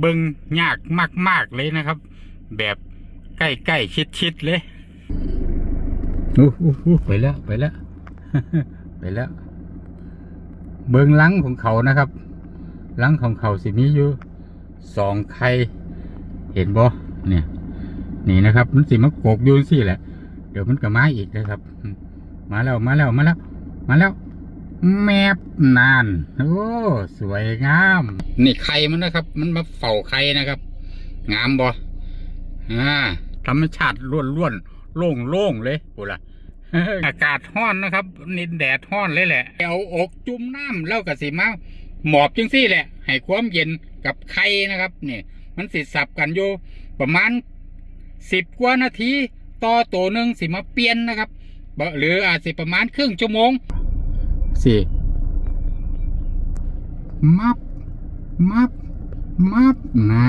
เบิงยากมาก ๆ เลยนะครับ แบบใกล้ๆชิดๆเลยอู้อู้ไปแล้วไปแล้ว ไปแล้ว เบิงหลังของเขานะครับหลังของเขาสิมีอยู่สองไข่เห็นบ่เนี่ย นี่นะครับ มันสิมาโกกยูนสิแหละ เดี๋ยวมันก็มาอีกนะครับ มาแล้วมาแล้วมาแล้ว มาแล้ว แมบนานโอ้สวยงาม นี่ไข่มันนะครับ มันมาเฝ้าไข่นะครับ งามบ่อ่าธรรมชาติล้วนล้วนๆโล่งโล่งๆเลยกูล่ะอากาศห้อนนะครับนี่แดดห้อนเลยแหละเอาอกจุ่มน้ำแล้วก็สิมาหมอบจังซี่แหละ ให้ความเย็นกับไข่นะครับนี่มันสิสับกันอยู่ประมาณสิบกว่านาที ต่อตัวหนึ่งสิมาเปลี่ยนนะครับ หรืออาจสิประมาณครึ่งชั่วโมง สี่มับ มับ มับนา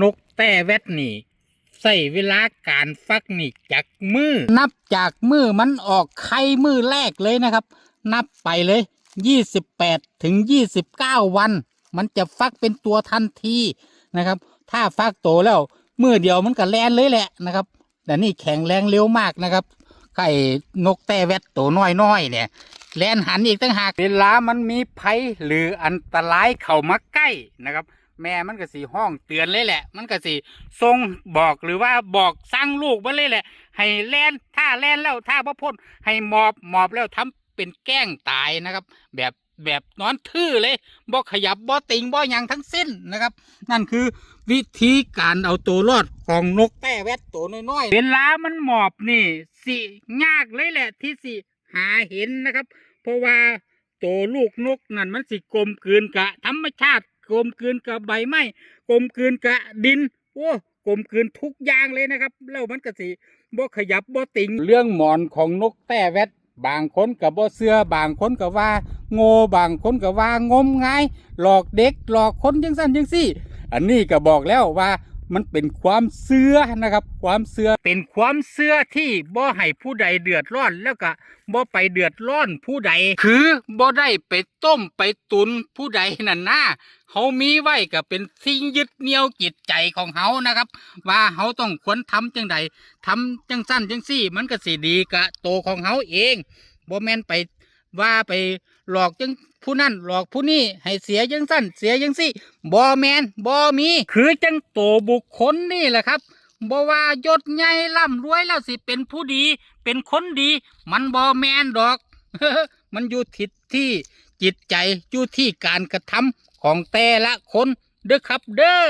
นกแต่แวดนี่ใส่เวลาการฟักนี่จากมือ นับจากมือมันออกไข่มือแรกเลยนะครับ นับไปเลยยี่สิบแปดถึงยี่สิบเก้าวัน มันจะฟักเป็นตัวทันทีนะครับ ถ้าฟักโตแล้วมือเดียวมันก็แลนเลยแหละนะครับ แต่นี่แข็งแรงเร็วมากนะครับ ไก่นกแต่แวดตัวน้อยๆเนี่ย แลนหันอีกตั้งหากเวลามันมีภัยหรืออันตรายเข้ามาใกล้นะครับ แม่มันก็สีห้องเตือนเลยแหละ มันก็สีทรงบอกหรือว่าบอกสร้างลูกมาเลยแหละ ให้แลนถ้าแลนแล้วถ้าพระพ่นให้หมอบหมอบแล้วทำเป็นแกล้งตายนะครับ แบบแบบนอนทื่อเลยบ่ขยับบ่ติงบ่หยังทั้งสิ้นนะครับ นั่นคือวิธีการเอาตัวรอด ของนกแต่แวดตัวน้อยๆ เวลามันหมอบนี่ สิยากเลยแหละที่สิหาเห็นนะครับ เพราะว่าตัวลูกนกนั่นมันสิกลมกลืนกะธรรมชาติกลมกลืนกับใบไม้กลมกลืนกะดิน โอ้กลมกลืนทุกอย่างเลยนะครับ แล้วมันก็สิบ่ขยับบ่ติงเรื่องหมอนของนกแต่แวดบางคนกับบ่เสือบางคนกับว่า โง่บางคนกับว่างมงาย หลอกเด็กหลอกคนจังสั้นจังสี่ อันนี้ก็บอกแล้วว่า มันเป็นความเสื่อนะครับ ความเสื่อเป็นความเสื่อที่บ่ให้ผู้ใดเดือดร้อนแล้วก็บ่ไปเดือดร้อนผู้ใด คือบ่ได้ไปต้มไปตุนผู้ใดนั่นนะเฮามีไว้ก็เป็นสิ่งยึดเหนี่ยวจิตใจของเฮานะครับ ว่าเฮาต้องควรทำจังใดทำจังสั้นจังสี่ มันก็สิดีกะโตของเฮาเองบ่แม่นไปว่าไปหลอกจัง ผู้นั่นหลอกผู้นี่ให้เสียยังสั้นเสียยังสิบอแมนบอมี คือจังโตวบุคคลนี่แหละครับบอว่ายศใหญ่ล่ำรวยแล้วสิเป็นผู้ดี เป็นคนดี มันบอแมนดอก มันอยู่ทิศที่จิตใจอยู่ที่การกระทำของแต่ละคนเด้อครับเด้อ